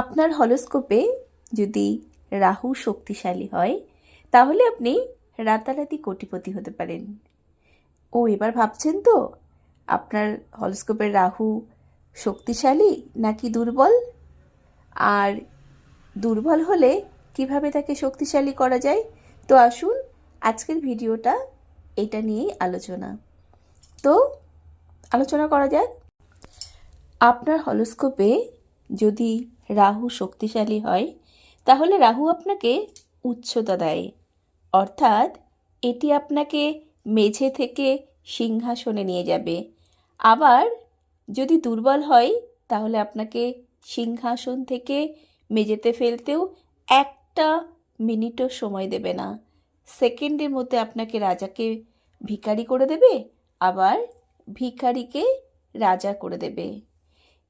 আপনার হলোস্কোপে যদি রাহু শক্তিশালী হয়, তাহলে আপনি রাতারাতি কোটিপতি হতে পারেন। ও, এবার ভাবছেন তো, আপনার হলোস্কোপের রাহু শক্তিশালী নাকি দুর্বল? আর দুর্বল হলে কীভাবে তাকে শক্তিশালী করা যায়? তো আসুন, আজকের ভিডিওটা এটা নিয়েই আলোচনা। তো আলোচনা করা যাক। আপনার হলোস্কোপে যদি রাহু শক্তিশালী হয়, তাহলে রাহু আপনাকে উচ্চতা দেয়। অর্থাৎ এটি আপনাকে মেঝে থেকে সিংহাসনে নিয়ে যাবে। আবার যদি দুর্বল হয়, তাহলে আপনাকে সিংহাসন থেকে মেঝেতে ফেলতেও একটা মিনিটও সময় দেবে না। সেকেন্ডের মধ্যে আপনাকে রাজাকে ভিখারি করে দেবে, আবার ভিখারিকে রাজা করে দেবে।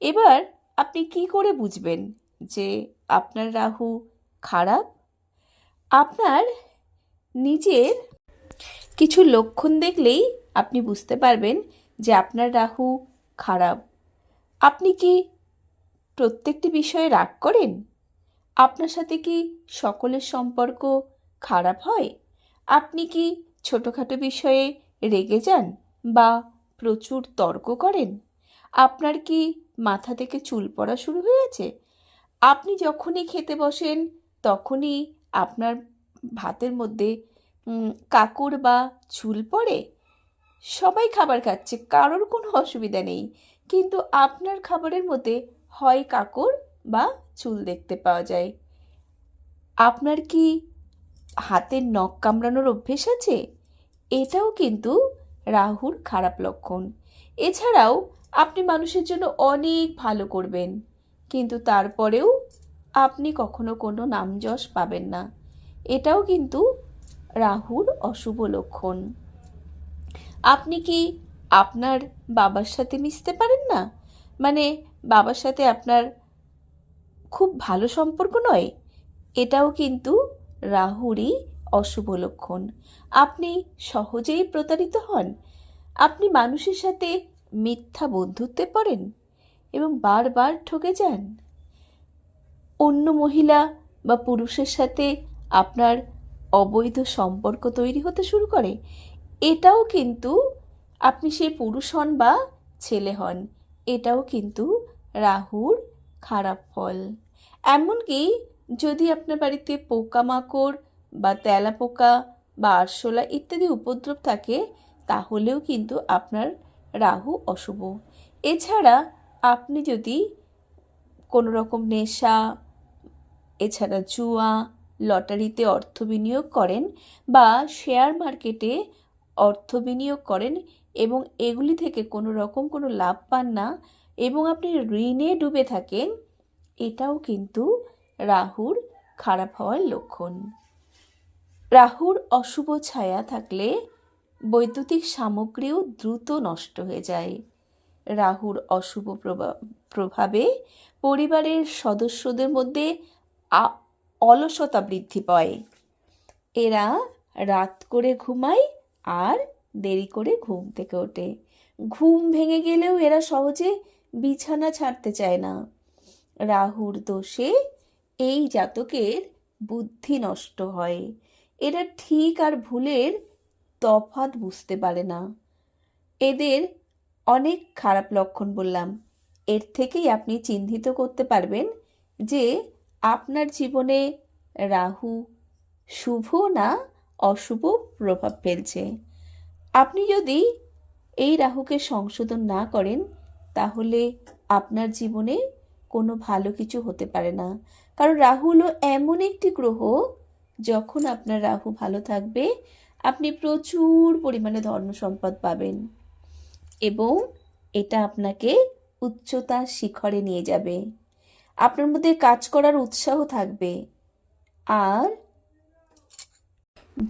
এবার আপনি কি করে বুঝবেন যে আপনার রাহু খারাপ? আপনার নিজের কিছু লক্ষণ দেখলেই আপনি বুঝতে পারবেন যে আপনার রাহু খারাপ। আপনি কি প্রত্যেকটি বিষয়ে রাগ করেন? আপনার সাথে কি সকলের সম্পর্ক খারাপ হয়? আপনি কি ছোটোখাটো বিষয়ে রেগে যান বা প্রচুর তর্ক করেন? আপনার কি মাথা থেকে চুল পড়া শুরু হয়েছে আপনি যখনই খেতে বসেন, তখনই আপনার ভাতের মধ্যে কাকুর বা চুল পড়ে? সবাই খাবার খাচ্ছে, কারোর কোনো অসুবিধা নেই। কিন্তু আপনার খাবারের মধ্যে হয় কাকর বা চুল দেখতে পাওয়া যায়। আপনার কি হাতের নখ কামড়ানোর অভ্যেস আছে? এটাও কিন্তু রাহুর খারাপ লক্ষণ। এছাড়াও আপনি মানুষের জন্য অনেক ভালো করবেন, কিন্তু তারপরেও আপনি কখনো কোনো নামযশ পাবেন না। এটাও কিন্তু রাহুর অশুভ লক্ষণ। আপনি কি আপনার বাবার সাথে মিশতে পারেন না? মানে বাবার সাথে আপনার খুব ভালো সম্পর্ক নয়? এটাও কিন্তু রাহুরই অশুভ লক্ষণ। আপনি সহজেই প্রতারিত হন। আপনি মানুষের সাথে মিথ্যা বন্ধুত্বে পড়েন এবং বারবার ঠকে যান। অন্য মহিলা বা পুরুষের সাথে আপনার অবৈধ সম্পর্ক তৈরি হতে শুরু করে। এটাও কিন্তু আপনি সেই পুরুষ হন বা ছেলে হন, এটাও কিন্তু রাহুর খারাপ ফল। এমনকি যদি আপনার বাড়িতে পোকামাকড় বা তেলাপোকা বা আরশোলা ইত্যাদি উপদ্রব থাকে, তাহলেও কিন্তু আপনার রাহু অশুভ। এছাড়া আপনি যদি কোনো রকম নেশা, এছাড়া জুয়া, লটারিতে অর্থ বিনিয়োগ করেন বা শেয়ার মার্কেটে অর্থ বিনিয়োগ করেন এবং এগুলি থেকে কোনো রকম কোনো লাভ পান না এবং আপনি ঋণে ডুবে থাকেন, এটাও কিন্তু রাহুর খারাপ হওয়ার লক্ষণ। রাহুর অশুভ ছায়া থাকলে বৈদ্যুতিক সামগ্রীও দ্রুত নষ্ট হয়ে যায়। রাহুর অশুভ প্রভা- প্রভাবে পরিবারের সদস্যদের মধ্যে অলসতা বৃদ্ধি পায়। এরা রাত করে ঘুমায় আর দেরি করে ঘুম থেকে ওঠে। ঘুম ভেঙে গেলেও এরা সহজে বিছানা ছাড়তে চায় না। রাহুর দোষে এই জাতকের বুদ্ধি নষ্ট হয়। এরা ঠিক আর ভুলের তফাৎ বুঝতে পারে না। এদের অনেক খারাপ লক্ষণ বললাম। এর থেকেই আপনি চিহ্নিত করতে পারবেন যে আপনার জীবনে রাহু শুভ না অশুভ প্রভাব ফেলছে। আপনি যদি এই রাহুকে সংশোধন না করেন, তাহলে আপনার জীবনে কোনো ভালো কিছু হতে পারে না। কারণ রাহু হলো এমন একটি গ্রহ, যখন আপনার রাহু ভালো থাকবে আপনি প্রচুর পরিমাণে ধর্ম সম্পদ পাবেন এবং এটা আপনাকে উচ্চতার শিখরে নিয়ে যাবে। আপনার মধ্যে কাজ করার উৎসাহ থাকবে। আর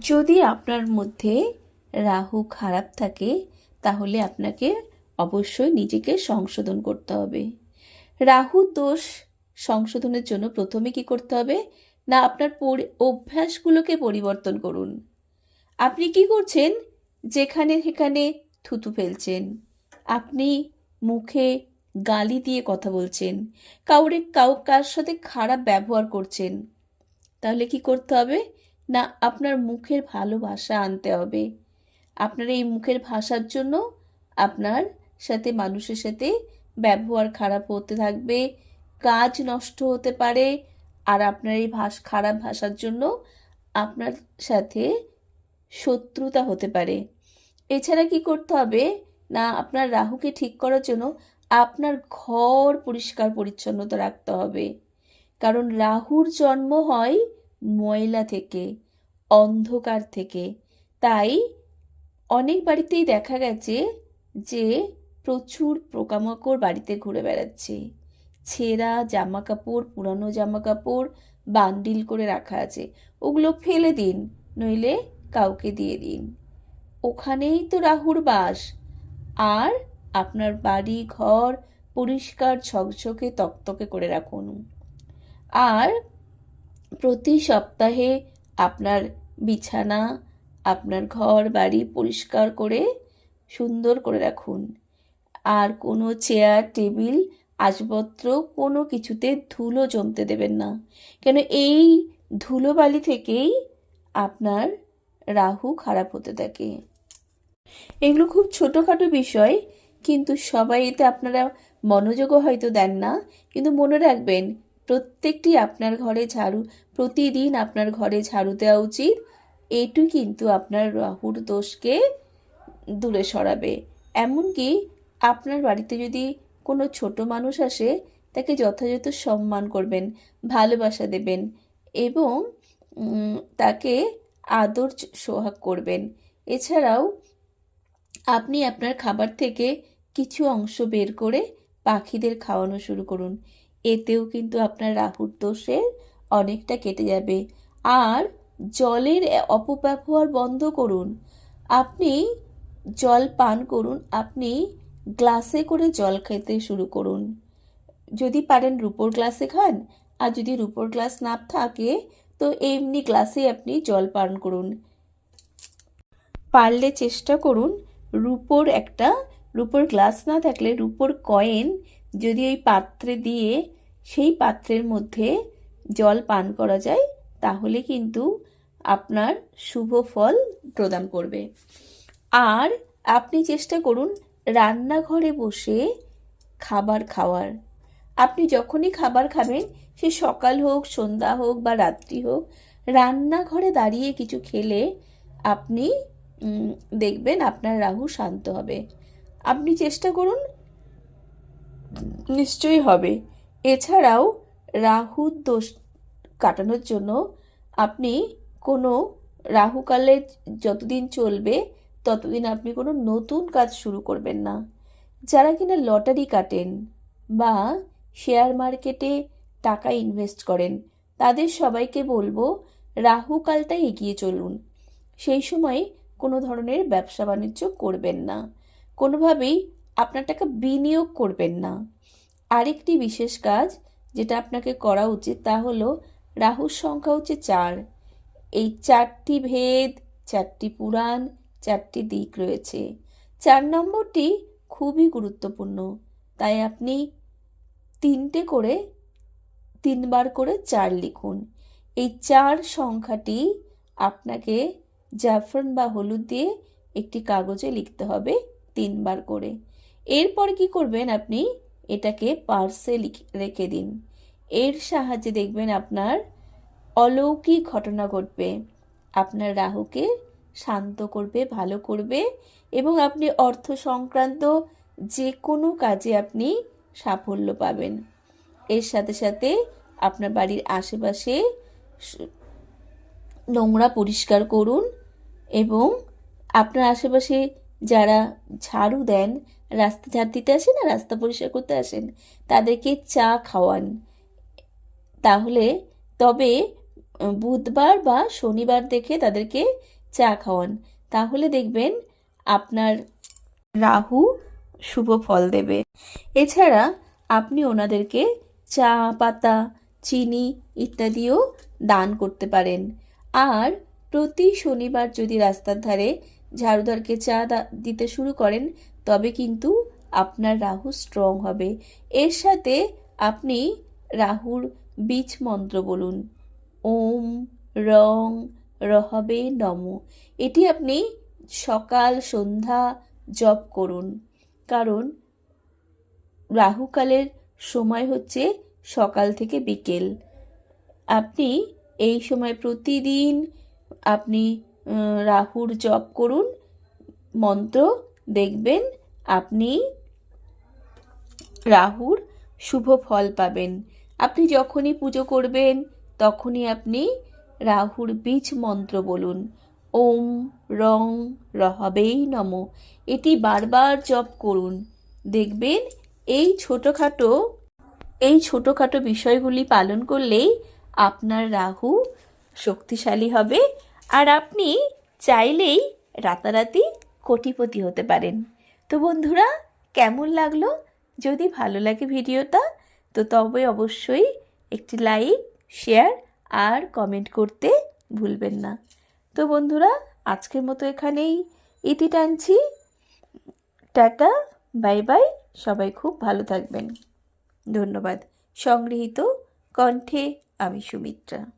যদি আপনার মধ্যে রাহু খারাপ থাকে, তাহলে আপনাকে অবশ্যই নিজেকে সংশোধন করতে হবে। রাহু দোষ সংশোধনের জন্য প্রথমে কি করতে হবে? না, আপনার অভ্যাসগুলোকে পরিবর্তন করুন। আপনি কি করছেন? যেখানে সেখানে থুতু ফেলছেন। আপনি মুখে গালি দিয়ে কথা বলছেন। কাউরে কাউ কার সাথে খারাপ ব্যবহার করছেন। তাহলে কি করতে হবে? না, আপনার মুখের ভালো ভাষা আনতে হবে। আপনার এই মুখের ভাষার জন্য আপনার সাথে মানুষের সাথে ব্যবহার খারাপ হতে থাকবে, কাজ নষ্ট হতে পারে, আর আপনার এই ভাষ, খারাপ ভাষার জন্য আপনার সাথে শত্রুতা হতে পারে। এছাড়া কি করতে হবে? না, আপনার রাহুকে ঠিক করার জন্য আপনার ঘর পরিষ্কার পরিচ্ছন্নতা রাখতে হবে। কারণ রাহুর জন্ম হয় ময়লা থেকে, অন্ধকার থেকে। তাই অনেক বাড়িতেই দেখা গেছে যে প্রচুর পোকামাকড় বাড়িতে ঘুরে বেড়াচ্ছে। ছেঁড়া জামা কাপড় পুরানো জামা কাপড় বান্ডিল করে রাখা আছে। ওগুলো ফেলে দিন, নইলে কাউকে দিয়ে দিন। ওখানেই তো রাহুর বাস। আর আপনার বাড়ি, ঘর পরিষ্কার ঝকঝকে তকতকে করে রাখুন। আর প্রতি সপ্তাহে আপনার বিছানা, আপনার ঘর, বাড়ি পরিষ্কার করে সুন্দর করে রাখুন। আর কোনো চেয়ার, টেবিল আসবত্র কোনো কিছুতে ধুলো জমতে দেবেন না। কেন এই ধুলোবালি থেকেই আপনার রাহু খারাপ হতে থাকে। এগুলো খুব ছোটোখাটো বিষয়, কিন্তু সবাই এতে আপনারা মনোযোগও হয়তো দেন না। কিন্তু মনে রাখবেন, প্রত্যেকটি আপনার ঘরে ঝাড়ু, প্রতিদিন আপনার ঘরে ঝাড়ু দেওয়া উচিত। এটু কিন্তু আপনার রাহুর দোষকে দূরে সরাবে। এমনকি আপনার বাড়িতে যদি কোনো ছোট মানুষ আসে, তাকে যথাযথ সম্মান করবেন, ভালোবাসা দেবেন এবং তাকে আদর সোহাগ করবেন। এছাড়াও আপনি আপনার খাবার থেকে কিছু অংশ বের করে পাখিদের খাওয়ানো শুরু করুন। এতেও কিন্তু আপনার রাহুর দোষের অনেকটা কেটে যাবে। আর জলের অপব্যবহার বন্ধ করুন। আপনি জল পান করুন, আপনি গ্লাসে করে জল খেতে শুরু করুন। যদি পারেন রুপোর গ্লাসে খান, আর যদি রুপোর গ্লাস না থাকে তো এমনি গ্লাসে আপনি জল পান করুন। পারলে চেষ্টা করুন রুপোর একটা, রুপোর গ্লাস না থাকলে রুপোর কয়েন যদি ওই পাত্রে দিয়ে সেই পাত্রের মধ্যে জল পান করা যায়, তাহলে কিন্তু আপনার শুভ ফল প্রদান করবে। আর আপনি চেষ্টা করুন রান্নাঘরে বসে খাবার খাওয়ার। আপনি যখনই খাবার খাবেন সে সকাল হোক, সন্ধ্যা হোক বা রাত্রি হোক, রান্নাঘরে দাঁড়িয়ে কিছু খেলে আপনি দেখবেন আপনার রাহু শান্ত হবে। আপনি চেষ্টা করুন, নিশ্চয়ই হবে। এছাড়াও রাহুর দোষ কাটানোর জন্য আপনি কোনো রাহুকালে যতদিন চলবে, ততদিন আপনি কোনো নতুন কাজ শুরু করবেন না। যারা কিনা লটারি কাটেন বা শেয়ার মার্কেটে টাকা ইনভেস্ট করেন। তাদের সবাইকে বলব রাহুকালটা এগিয়ে চলুন। সেই সময় কোনো ধরনের ব্যবসা বাণিজ্য করবেন না। কোনোভাবেই আপনার টাকা বিনিয়োগ করবেন না। আরেকটি বিশেষ কাজ যেটা আপনাকে করা উচিত তা হলো রাহুর সংখ্যা হচ্ছে চার। এই চারটি ভেদ, চারটি পুরাণ, চারটি দিক রয়েছে। চার নম্বরটি খুবই গুরুত্বপূর্ণ। তাই আপনি তিনটে করে তিনবার করে চার লিখুন। এই চার সংখ্যাটি আপনাকে জাফরান বা হলুদ দিয়ে একটি কাগজে লিখতে হবে তিনবার করে। এরপর কি করবেন আপনি? এটাকে পার্সে রেখে দিন। এর সাহায্যে দেখবেন আপনার অলৌকিক ঘটনা ঘটবে। আপনার রাহুকে শান্ত করবে, ভালো করবে এবং আপনি অর্থ সংক্রান্ত যে কোনো কাজে আপনি সাফল্য পাবেন। এর সাথে সাথে আপনার বাড়ির আশেপাশে নোংরা পরিষ্কার করুন এবং আপনার আশেপাশে যারা ঝাড়ু দেন, রাস্তা ঝাড় দিতে আসেন না রাস্তা পরিষ্কার করতে আসেন, তাদেরকে চা খাওয়ান। তাহলে তবে বুধবার বা শনিবার দেখে তাদেরকে চা খাওয়ান। তাহলে দেখবেন আপনার রাহু শুভ ফল দেবে। এছাড়া আপনি ওনাদেরকে চা, পাতা, চিনি ইত্যাদিও দান করতে পারেন। আর প্রতি শনিবার যদি রাস্তার ধারে ঝাড়ুদারকে চা দিতে শুরু করেন, তবে কিন্তু আপনার রাহু স্ট্রং হবে। এর সাথে আপনি রাহুর বীজ মন্ত্র বলুন। ওম রং রহবে নম। এটি আপনি সকাল, সন্ধ্যা জপ করুন। কারণ রাহুকালের সময় হচ্ছে সকাল থেকে বিকেল। আপনি এই সময় প্রতিদিন আপনি রাহুর জপ করুন, মন্ত্র দেখবেন, আপনি রাহুর শুভ ফল পাবেন। আপনি যখনই পুজো করবেন, তখনই আপনি রাহুর বীজ মন্ত্র বলুন। ওম রং রহবেই নম। এটি বারবার জপ করুন। দেখবেন এই ছোটোখাটো এই ছোটোখাটো বিষয়গুলি পালন করলেই আপনার রাহু শক্তিশালী হবে আর আপনি চাইলেই রাতারাতি কোটিপতি হতে পারেন। তো বন্ধুরা, কেমন লাগল? যদি ভালো লাগে ভিডিওটা, তো তবে অবশ্যই একটি লাইক, শেয়ার আর কমেন্ট করতে ভুলবেন না। তো বন্ধুরা, আজকের মতো এখানেই ইতি টানছি। টাটা, বাই বাই, সবাই খুব ভালো থাকবেন। ধন্যবাদ। সংগৃহীত কণ্ঠে আমি সুমিত্রা।